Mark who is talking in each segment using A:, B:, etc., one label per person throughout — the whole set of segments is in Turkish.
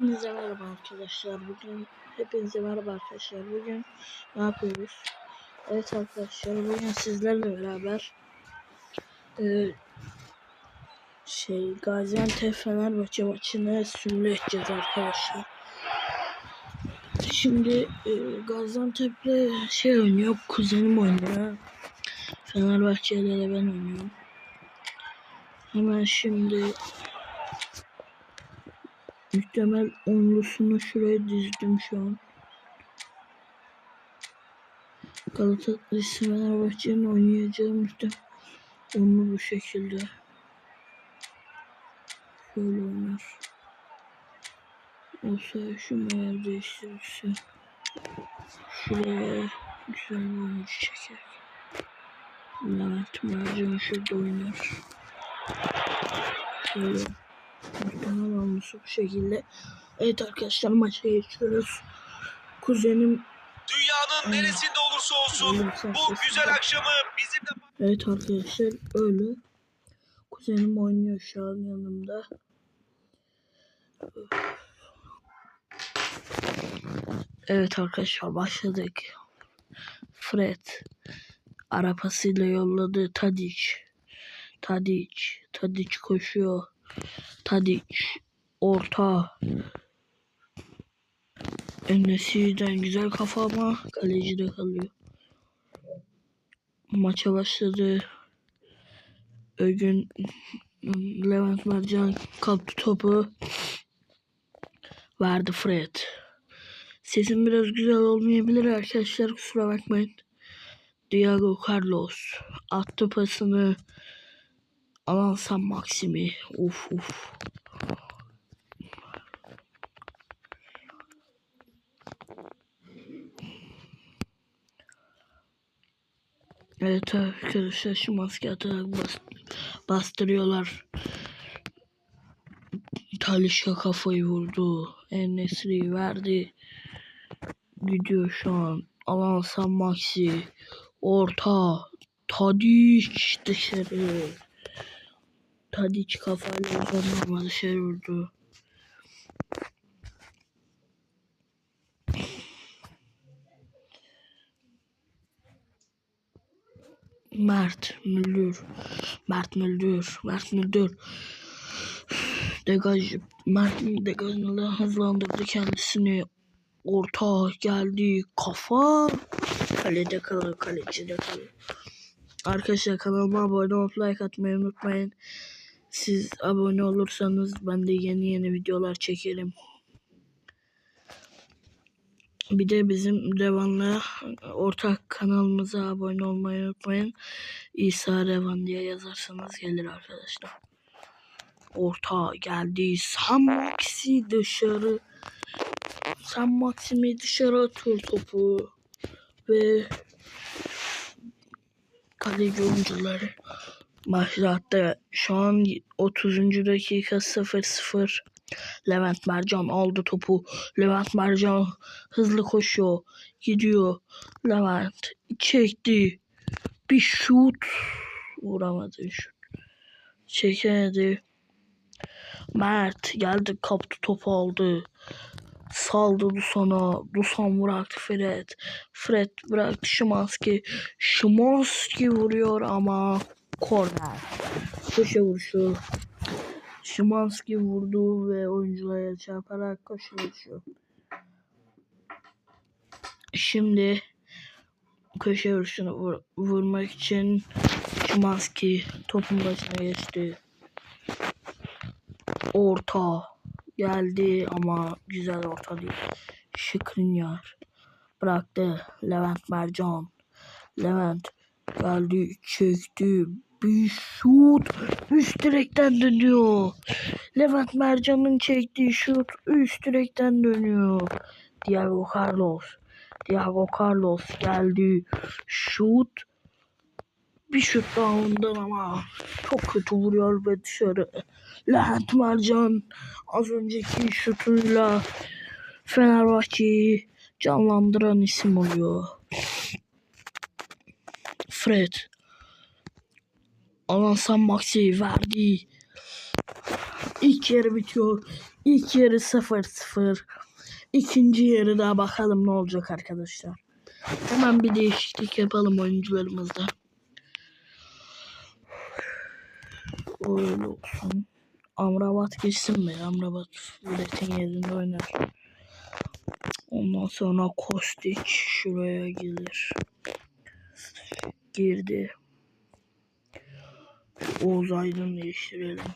A: Hepinize merhaba arkadaşlar. Bugün hepinize merhaba arkadaşlar. Bugün ne yapıyoruz? Evet arkadaşlar bugün sizlerle beraber e, şey Gaziantep Fenerbahçe maçını simüle edeceğiz arkadaşlar. Şimdi e, Gaziantep'le şey oynuyor, kuzenim oynuyor. Fenerbahçe'yle de ben oynuyorum. Hemen şimdi Muhtemel onlusunu şuraya dizdim şu an. Galatasaray Fenerbahçe'nin oynayacağı muhtemel onlu bu şekilde. Şöyle oynar. Olsa şu yer değiştirirse. Şuraya güzel bir oyuncu çeker. Levent Mercan şurada oynar. Şöyle. Muhtemelen olmuş bu şekilde. Evet arkadaşlar maça geçiyoruz. Kuzenim
B: Dünyanın neresinde olursa olsun bu güzel akşamı bizimle
A: Evet arkadaşlar öyle. Kuzenim oynuyor şu an yanımda. Evet arkadaşlar başladık. Fred arabasıyla yolladı Tadic. Tadic. Tadic koşuyor. Tadic orta. Önesi'den güzel kafa ama kaleci de kalıyor. Maça başladı. Ögün Levent Mercan kaptı topu. Verdi Fred. Sesim biraz güzel olmayabilir arkadaşlar kusura bakmayın. Diego Carlos attı pasını. Alan San Maximi. Uf uf. Evet arkadaşlar şu maske atarak bas, bastırıyorlar. Talişka kafayı vurdu. Enesri verdi. Gidiyor şu an. Alan San Maxi. Orta. Tadiç dışarı. Tadiç kafayla uzanma dışarı vurdu. Mert Müldür. Mert Müldür. Mert Müldür. Degaj. Mert degajını hızlandırdı kendisini. Orta geldi. Kafa. Kalede kalır. Kalecide kalır. Arkadaşlar kanalıma abone olup like atmayı unutmayın. Siz abone olursanız ben de yeni yeni videolar çekerim. Bir de bizim devamlı ortak kanalımıza abone olmayı unutmayın. İsa Revan diye yazarsanız gelir arkadaşlar. Orta geldi. Sam Maxi dışarı. Sam Maximi dışarı atıyor topu. Ve kaleci oyuncuları başlattı. Şu an 30. dakika 0-0. Levent Mercan aldı topu. Levent Mercan hızlı koşuyor. Gidiyor. Levent çekti. Bir şut. Vuramadı şut. Çekemedi. Mert geldi kaptı topu aldı. Saldı Dusan'a. Dusan bıraktı Fred. Fred bıraktı Şimanski. Şimanski vuruyor ama korner. Köşe vuruşu. Şimanski vurdu ve oyunculara çarparak köşe vuruşu. Şimdi köşe vuruşunu vur- vurmak için Şimanski topun başına geçti. Orta geldi ama güzel orta değil. Şıkrinyar bıraktı Levent Mercan. Levent geldi çekti bir şut üst direkten dönüyor. Levent Mercan'ın çektiği şut üst direkten dönüyor. Diego Carlos. Diego Carlos geldi. Şut bir şut daha ondan ama çok kötü vuruyor ve dışarı. Levent Mercan az önceki şutuyla Fenerbahçe'yi canlandıran isim oluyor. Fred. Alan San Maxi verdi. İlk yarı bitiyor. İlk yarı 0-0. İkinci yarıda bakalım ne olacak arkadaşlar. Hemen bir değişiklik yapalım oyuncularımızda. Öyle olsun. Amrabat geçsin mi? Amrabat Üretin yerinde oynar. Ondan sonra Kostic şuraya gelir. Girdi. Oğuz Aydın değiştirelim.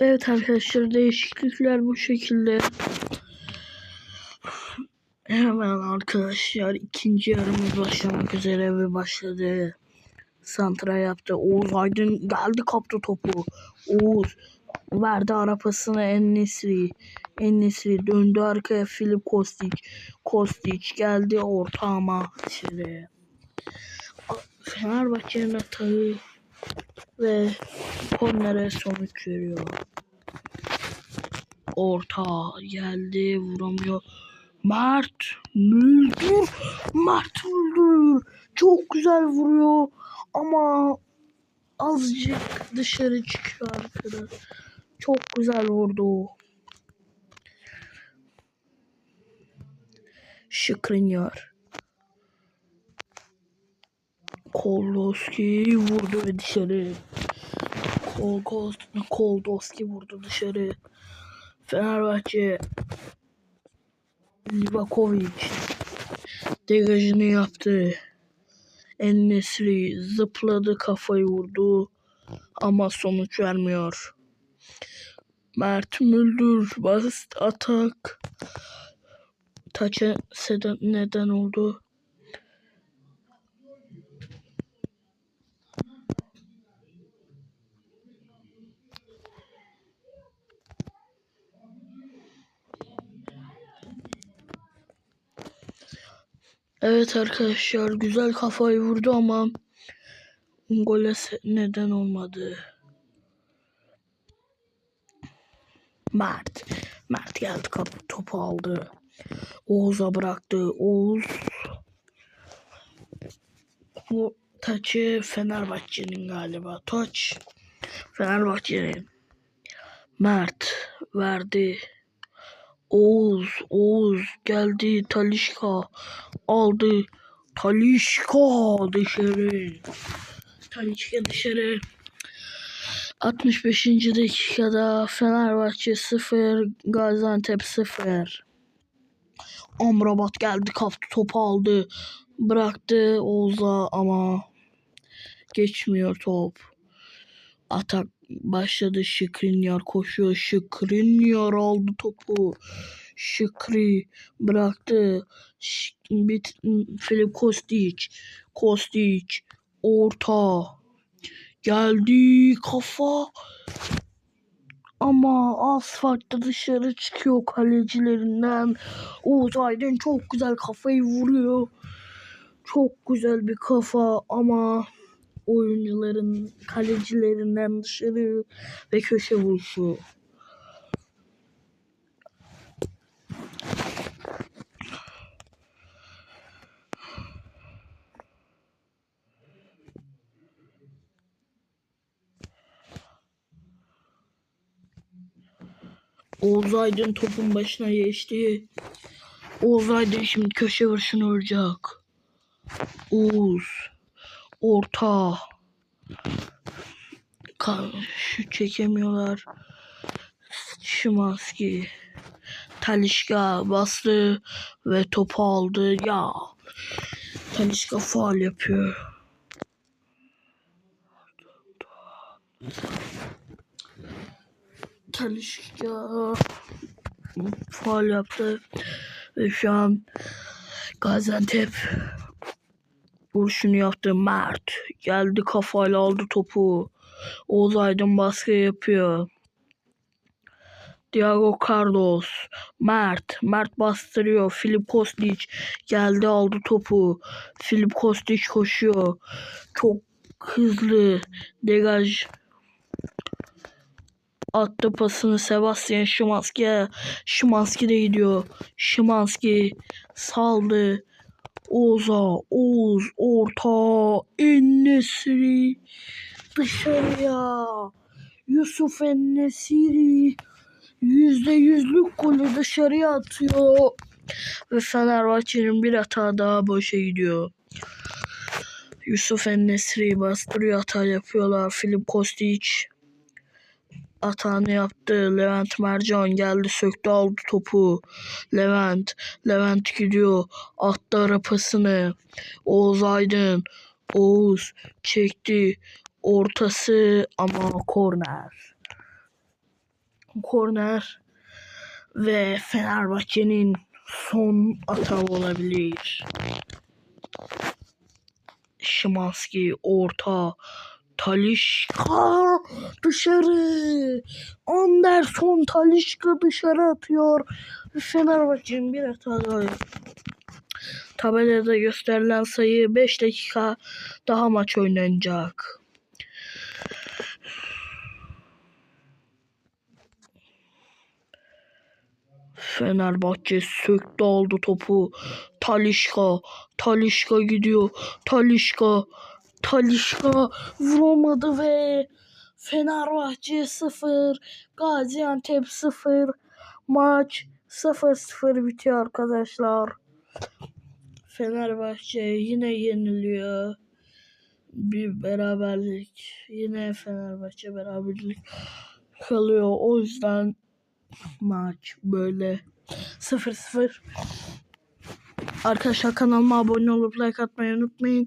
A: Evet arkadaşlar değişiklikler bu şekilde. Hemen arkadaşlar ikinci yarımız başlamak üzere ve başladı. Santra yaptı. Oğuz Aydın geldi kaptı topu. Oğuz verdi arapasını En-Nesri. En-Nesri döndü arkaya Filip Kostic. Kostic geldi orta ama dışarı. Fenerbahçe'nin atağı ve kornere sonuç veriyor. Orta geldi vuramıyor. Mert Müldür Mert Müldür çok güzel vuruyor ama azıcık dışarı çıkıyor arkadaş. Çok güzel vurdu. Şıkrınyor. Koldoski vurdu ve dışarı. Kol, Koldoski vurdu dışarı. Fenerbahçe Livakovic degajını yaptı. En-Nesyri zıpladı kafayı vurdu ama sonuç vermiyor. Mert Müldür basit atak. Taça neden oldu? Evet arkadaşlar güzel kafayı vurdu ama gole neden olmadı. Mert. Mert geldi kapı topu aldı. Oğuz'a bıraktı. Oğuz bu taçı Fenerbahçe'nin galiba. Taç Fenerbahçe'nin. Mert verdi. Oğuz, Oğuz geldi. Talişka aldı. Talişka dışarı. Talişka dışarı. 65. dakikada Fenerbahçe 0, Gaziantep 0. Amrabat geldi kaptı topu aldı. Bıraktı Oğuz'a ama geçmiyor top. Atak başladı Şikrinyar koşuyor. Şikrinyar aldı topu. Şikri bıraktı. Bit Filip Kostic. Kostic orta. Geldi kafa. Ama farklı dışarı çıkıyor kalecilerinden. Oğuz Aydın çok güzel kafayı vuruyor. Çok güzel bir kafa ama oyuncuların kalecilerinden dışarı ve köşe vuruşu. Oğuz Aydın topun başına geçti. Oğuz Aydın şimdi köşe vuruşunu vuracak. Oğuz. Orta. Şu çekemiyorlar. Şimanski. Talişka bastı ve topu aldı. Ya. Talişka faal yapıyor. Talişka faal yaptı. Ve şu an Gaziantep Vuruşunu yaptı Mert. Geldi kafayla aldı topu. Oğuz Aydın baskı yapıyor. Diego Carlos. Mert. Mert bastırıyor. Filip Kostic geldi aldı topu. Filip Kostic koşuyor. Çok hızlı. Degaj. Attı pasını Sebastian Szymanski'ye. Szymanski de gidiyor. Szymanski saldı. Oğuz'a. Oğuz orta. Ennesiri dışarıya. Yusuf Ennesiri yüzde yüzlük golü dışarıya atıyor. Ve Fenerbahçe'nin bir hata daha boşa gidiyor. Yusuf Ennesiri bastırıyor hata yapıyorlar. Filip Kostic hatanı yaptı. Levent Mercan geldi söktü aldı topu. Levent. Levent gidiyor. Attı arapasını. Oğuz Aydın. Oğuz çekti. Ortası ama korner. Korner ve Fenerbahçe'nin son atağı olabilir. Şimanski orta Talişka dışarı. Anderson Talişka dışarı atıyor. Fenerbahçe'nin bir hata daha. Tabelada gösterilen sayı 5 dakika daha maç oynanacak. Fenerbahçe söktü aldı topu. Talişka, Talişka gidiyor. Talişka, Talişka vuramadı ve Fenerbahçe 0, Gaziantep 0. Maç 0-0 bitiyor arkadaşlar. Fenerbahçe yine yeniliyor. Bir beraberlik. Yine Fenerbahçe beraberlik kalıyor. O yüzden maç böyle 0-0. Arkadaşlar kanalıma abone olup like atmayı unutmayın.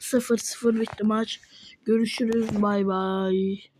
A: 0-0 bitti maç. Görüşürüz. Bay bay.